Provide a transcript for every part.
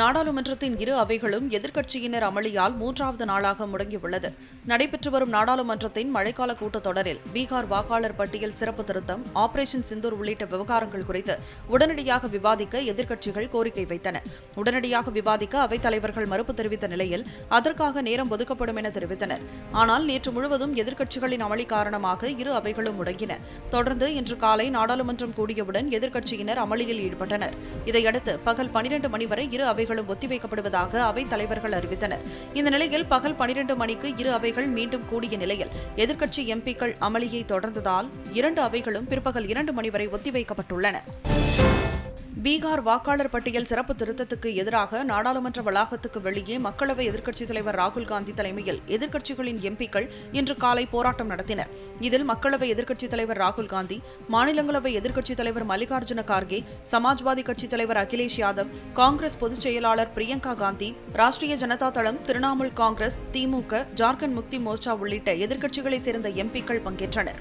நாடாளுமன்றத்தின் இரு அவைகளும் எதிர்க்கட்சியினர் அமளியால் மூன்றாவது நாளாக முடங்கியுள்ளது. நடைபெற்று வரும் நாடாளுமன்றத்தின் மழைக்கால கூட்டத்தொடரில் பீகார் வாக்காளர் பட்டியல் சிறப்பு திருத்தம் ஆபரேஷன் சிந்தூர் உள்ளிட்ட விவகாரங்கள் குறித்து உடனடியாக விவாதிக்க எதிர்க்கட்சிகள் கோரிக்கை வைத்தன. உடனடியாக விவாதிக்க அவைத் தலைவர்கள் மறுப்பு தெரிவித்த நிலையில் அதற்காக நேரம் ஒதுக்கப்படும் என தெரிவித்தனர். ஆனால் நேற்று முழுவதும் எதிர்க்கட்சிகளின் அமளி காரணமாக இரு அவைகளும் முடங்கின. தொடர்ந்து இன்று காலை நாடாளுமன்றம் கூடியவுடன் எதிர்க்கட்சியினர் அமளியில் ஈடுபட்டனர். இதையடுத்து பகல் பனிரெண்டு மணி வரை இரு அவை அவைகளும் ஒத்திவைக்கப்படுவதாக அவைத் தலைவர்கள் அறிவித்தனர். இந்த நிலையில் பகல் பனிரெண்டு மணிக்கு இரு அவைகள் மீண்டும் கூடிய நிலையில் எதிர்க்கட்சி எம்பிக்கள் அமளியை தொடர்ந்ததால் இரண்டு அவைகளும் பிற்பகல் இரண்டு மணி வரை ஒத்திவைக்கப்பட்டுள்ளன. பீகார் வாக்காளர் பட்டியல் சிறப்பு திருத்தத்துக்கு எதிராக நாடாளுமன்ற வளாகத்துக்கு வெளியே மக்களவை எதிர்க்கட்சித் தலைவர் ராகுல் காந்தி தலைமையில் எதிர்க்கட்சிகளின் எம்பிக்கள் இன்று காலை போராட்டம் நடத்தினர். இதில் மக்களவை எதிர்க்கட்சித் தலைவர் ராகுல் காந்தி மாநிலங்களவை எதிர்க்கட்சித் தலைவர் மல்லிகார்ஜுன கார்கே சமாஜ்வாதி கட்சித் தலைவர் அகிலேஷ் யாதவ் காங்கிரஸ் பொதுச் செயலாளர் பிரியங்கா காந்தி ராஷ்டிரிய ஜனதா தளம் திரிணாமுல் காங்கிரஸ் திமுக ஜார்க்கண்ட் முக்தி மோர்ச்சா உள்ளிட்ட எதிர்க்கட்சிகளைச் சேர்ந்த எம்பிக்கள் பங்கேற்றனர்.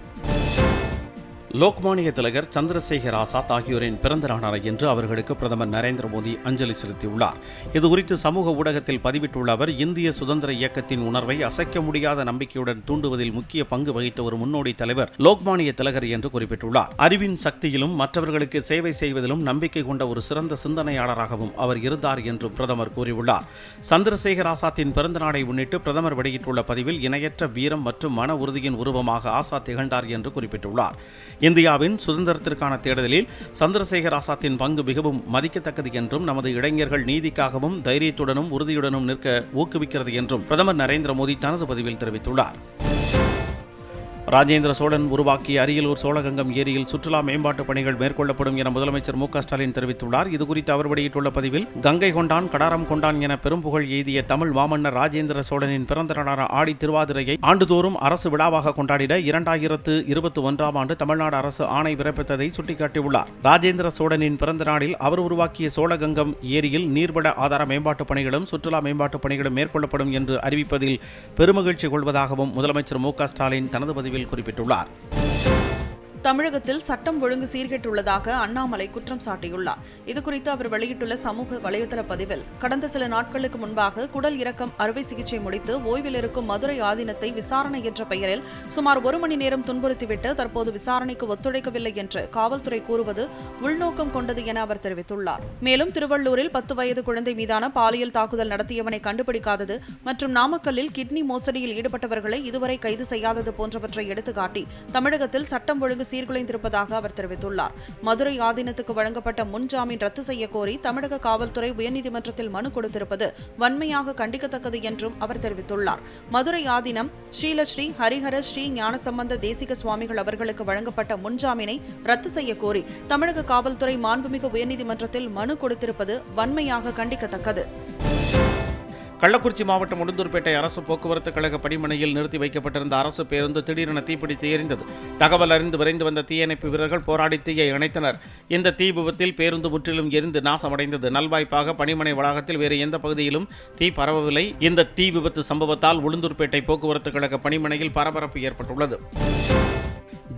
லோக்மானிய திலகர் சந்திரசேகர் ஆசாத் ஆகியோரின் பிறந்த நாளான என்று அவர்களுக்கு பிரதமர் நரேந்திர மோடி அஞ்சலி செலுத்தியுள்ளார். இதுகுறித்து சமூக ஊடகத்தில் பதிவிட்டுள்ள அவர் இந்திய சுதந்திர இயக்கத்தின் உணர்வை அசைக்க முடியாத நம்பிக்கையுடன் தூண்டுவதில் முக்கிய பங்கு வகித்த ஒரு முன்னோடி தலைவர் லோக்மானிய திலகர் என்று குறிப்பிட்டுள்ளார். அறிவின் சக்தியிலும் மற்றவர்களுக்கு சேவை செய்வதிலும் நம்பிக்கை கொண்ட ஒரு சிறந்த சிந்தனையாளராகவும் அவர் இருந்தார் என்று பிரதமர் கூறியுள்ளார். சந்திரசேகர் ஆசாத்தின் பிறந்த நாளை முன்னிட்டு பிரதமர் வெளியிட்டுள்ள பதிவில் இணையற்ற வீரம் மற்றும் மன உறுதியின் உருவமாக ஆசாத் திகழ்ந்தார் என்று குறிப்பிட்டுள்ளார். இந்தியாவின் சுதந்திரத்திற்கான தேடுதலில் சந்திரசேகர் ஆசாத்தின் பங்கு மிகவும் மதிக்கத்தக்கது என்றும் நமது இளைஞர்கள் நீதிக்காகவும் தைரியத்துடனும் உறுதியுடனும் நிற்க ஊக்குவிக்கிறது என்றும் பிரதமர் நரேந்திர மோடி தனது பதிவில் தெரிவித்துள்ளார். ராஜேந்திர சோழன் உருவாக்கிய அரியலூர் சோழகங்கம் ஏரியில் சுற்றுலா மேம்பாட்டுப் பணிகள் மேற்கொள்ளப்படும் என முதலமைச்சர் மு ஸ்டாலின் தெரிவித்துள்ளார். இதுகுறித்து அவர் வெளியிட்டுள்ள பதிவில் கங்கை கொண்டான் கடாரம் கொண்டான் என பெரும்புகழ் எய்திய தமிழ் மாமன்னர் ராஜேந்திர சோழனின் பிறந்த நாளான ஆடி திருவாதிரையை ஆண்டுதோறும் அரசு விழாவாக கொண்டாடிட இரண்டாயிரத்து இருபத்தி ஒன்றாம் ஆண்டு தமிழ்நாடு அரசு ஆணை பிறப்பித்ததை சுட்டிக்காட்டியுள்ளார். ராஜேந்திர சோழனின் பிறந்த நாளில் அவர் உருவாக்கிய சோழகங்கம் ஏரியில் நீர்வள ஆதார மேம்பாட்டுப் பணிகளும் சுற்றுலா மேம்பாட்டுப் பணிகளும் மேற்கொள்ளப்படும் என்று அறிவிப்பதில் பெருமகிழ்ச்சி கொள்வதாகவும் முதலமைச்சர் மு ஸ்டாலின் தனது பதிவில் குறிப்பிட்டுள்ளார். தமிழகத்தில் சட்டம் ஒழுங்கு சீர்கெட்டுள்ளதாக அண்ணாமலை குற்றம் சாட்டியுள்ளார். இதுகுறித்து அவர் வெளியிட்டுள்ள சமூக வலைதள பதிவில் கடந்த சில நாட்களுக்கு முன்பாக குடல் இறக்கம் அறுவை சிகிச்சை முடித்து ஓய்வில் இருக்கும் மதுரை ஆதீனத்தை விசாரணை என்ற பெயரில் சுமார் ஒரு மணி நேரம் துன்புறுத்திவிட்டு தற்போது விசாரணைக்கு ஒத்துழைக்கவில்லை என்று காவல்துறை கூறுவது உள்நோக்கம் கொண்டது என அவர் தெரிவித்துள்ளார். மேலும் திருவள்ளூரில் பத்து வயது குழந்தை மீதான பாலியல் தாக்குதல் நடத்தியவனை கண்டுபிடிக்காதது மற்றும் நாமக்கல்லில் கிட்னி மோசடியில் ஈடுபட்டவர்களை இதுவரை கைது செய்யாதது போன்றவற்றை எடுத்துக்காட்டி தமிழகத்தில் சட்டம் ஒழுங்கு சீர்குலைந்திருப்பதாக அவர் தெரிவித்துள்ளார். மதுரை ஆதீனத்துக்கு வழங்கப்பட்ட முன்ஜாமீன் ரத்து செய்யக்கோரி தமிழக காவல்துறை உயர்நீதிமன்றத்தில் மனு கொடுத்திருப்பது வன்மையாக கண்டிக்கத்தக்கது என்றும் அவர் தெரிவித்துள்ளார். மதுரை ஆதீனம் ஸ்ரீலஸ்ரீ ஹரிஹர ஸ்ரீ ஞானசம்பந்த தேசிக சுவாமிகள் அவர்களுக்கு வழங்கப்பட்ட முன்ஜாமீனை ரத்து செய்ய கோரி தமிழக காவல்துறை மாண்புமிகு உயர்நீதிமன்றத்தில் மனு கொடுத்திருப்பது வன்மையாக கண்டிக்கத்தக்கது. கள்ளக்குறிச்சி மாவட்டம் உளுந்தூர்பேட்டை அரசு போக்குவரத்து கழக பணிமனையில் நிறுத்தி வைக்கப்பட்டிருந்த அரசு பேருந்து திடீரென தீப்பிடித்து எரிந்தது. தகவல் அறிந்து விரைந்து வந்த தீயணைப்பு வீரர்கள் போராடி தீயை அணைத்தனர் இந்த தீ விபத்தில் பேருந்து முற்றிலும் எரிந்து நாசமடைந்தது. நல்வாய்ப்பாக பணிமனை வளாகத்தில் வேறு எந்த பகுதியிலும் தீ பரவவில்லை. இந்த தீ விபத்து சம்பவத்தால் உளுந்தூர்பேட்டை போக்குவரத்து கழக பணிமனையில் பரபரப்பு ஏற்பட்டுள்ளது.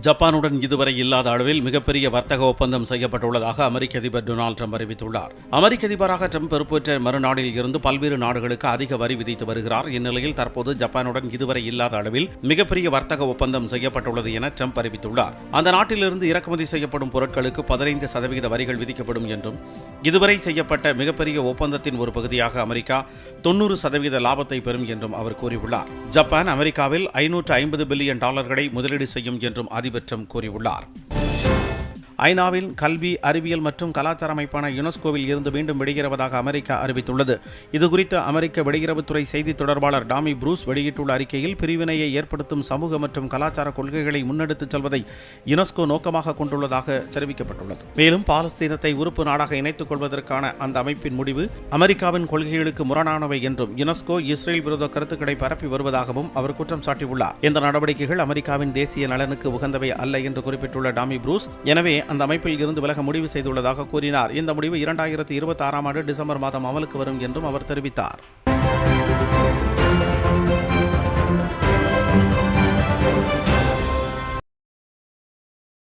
ஜப்பானுடன் இதுவரை இல்லாத அளவில் மிகப்பெரிய வர்த்தக ஒப்பந்தம் செய்யப்பட்டுள்ளதாக அமெரிக்க அதிபர் டொனால்டு ட்ரம்ப் அறிவித்துள்ளார். அமெரிக்க அதிபராக ட்ரம்ப் பொறுப்பேற்ற மறுநாளில் இருந்து பல்வேறு நாடுகளுக்கு அதிக வரி விதித்து வருகிறார். இந்நிலையில் தற்போது ஜப்பானுடன் இதுவரை இல்லாத அளவில் மிகப்பெரிய வர்த்தக ஒப்பந்தம் செய்யப்பட்டுள்ளது என ட்ரம்ப் அறிவித்துள்ளார். அந்த நாட்டிலிருந்து இறக்குமதி செய்யப்படும் பொருட்களுக்கு பதினைந்து சதவீத வரிகள் விதிக்கப்படும் என்றும் இதுவரை செய்யப்பட்ட மிகப்பெரிய ஒப்பந்தத்தின் ஒரு பகுதியாக அமெரிக்கா தொன்னூறு சதவீத லாபத்தை பெறும் என்றும் அவர் கூறியுள்ளார். ஜப்பான் அமெரிக்காவில் ஐநூற்று ஐம்பது பில்லியன் டாலர்களை முதலீடு செய்யும் என்றும் அதிபர் ட்ரம்ப் கூறியுள்ளார் ஐநாவின் கல்வி அறிவியல் மற்றும் கலாச்சார அமைப்பான யுனெஸ்கோவில் இருந்து மீண்டும் வெளியேறுவதாக அமெரிக்கா அறிவித்துள்ளது. இதுகுறித்து அமெரிக்க வெளியுறவுத்துறை செய்தி தொடர்பாளர் டாமி ப்ரூஸ் வெளியிட்டுள்ள அறிக்கையில் பிரிவினையை ஏற்படுத்தும் சமூக மற்றும் கலாச்சார கொள்கைகளை முன்னெடுத்துச் செல்வதை யுனெஸ்கோ நோக்கமாக கொண்டுள்ளதாக தெரிவிக்கப்பட்டுள்ளது. மேலும் பாலஸ்தீனத்தை உறுப்பு நாடாக இணைத்துக் கொள்வதற்கான அந்த அமைப்பின் முடிவு அமெரிக்காவின் கொள்கைகளுக்கு முரணானவை என்றும் யுனெஸ்கோ இஸ்ரேல் விரோத கருத்துக்களை பரப்பி வருவதாகவும் அவர் குற்றம் சாட்டியுள்ளார். இந்த நடவடிக்கைகள் அமெரிக்காவின் தேசிய நலனுக்கு உகந்தவை அல்ல என்று குறிப்பிட்டுள்ள டாமி புரூஸ் எனவே அந்த அமைப்பில் இருந்து விலக முடிவு செய்துள்ளதாக கூறினார். இந்த முடிவு இரண்டாயிரத்தி இருபத்தி ஆறாம் ஆண்டு டிசம்பர் மாதம் அமலுக்கு வரும் என்றும் அவர் தெரிவித்தார்.